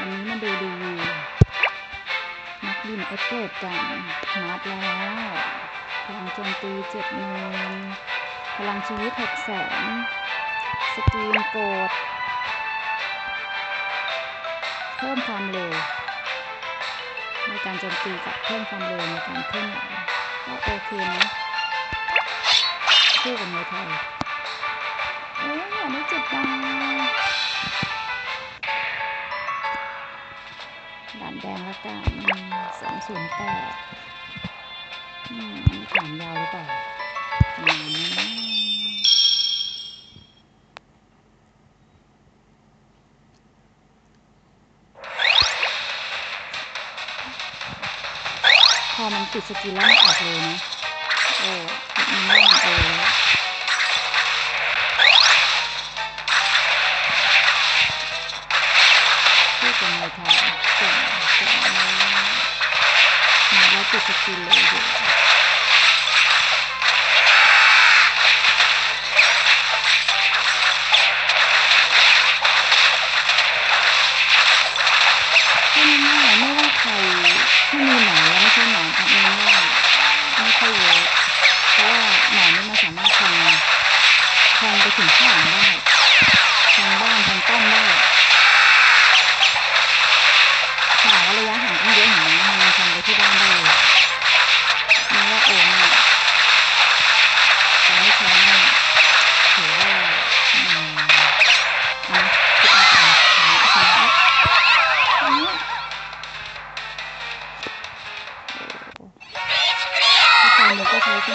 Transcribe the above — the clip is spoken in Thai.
วันนี้มาดูรีวิวนักบินเอฟเฟกกันนัดแล้วพลังโจมตีเจ็ดหมื่นพลังชีวิตหกแสนสกรีนโกดเพิ่มความเร็วในการโจมตีกับเพิ่มความเร็วในการเคลื่อนไหวก็โอเคนะคู่กับมวยไทยเอ้ยอยากได้เจ็ดดาว ด่านแดงละกันสองศูนย์แปดอันนี้ถามยาวหรือเปล่าประมาณนี้พอมันปิดสกิลแล้วมันออกเลยนะ โอ้มันไม่มันเอง เป็นไงทางเก่งเก่งมาแล้วติดสกิลเลยดูที่มีหนอไม่ใช่หนออันนี้ไม่ค่เยอะเพราะว่าหนอนนี่สามารถทำทำไปถึงข้างหลังได้ 有个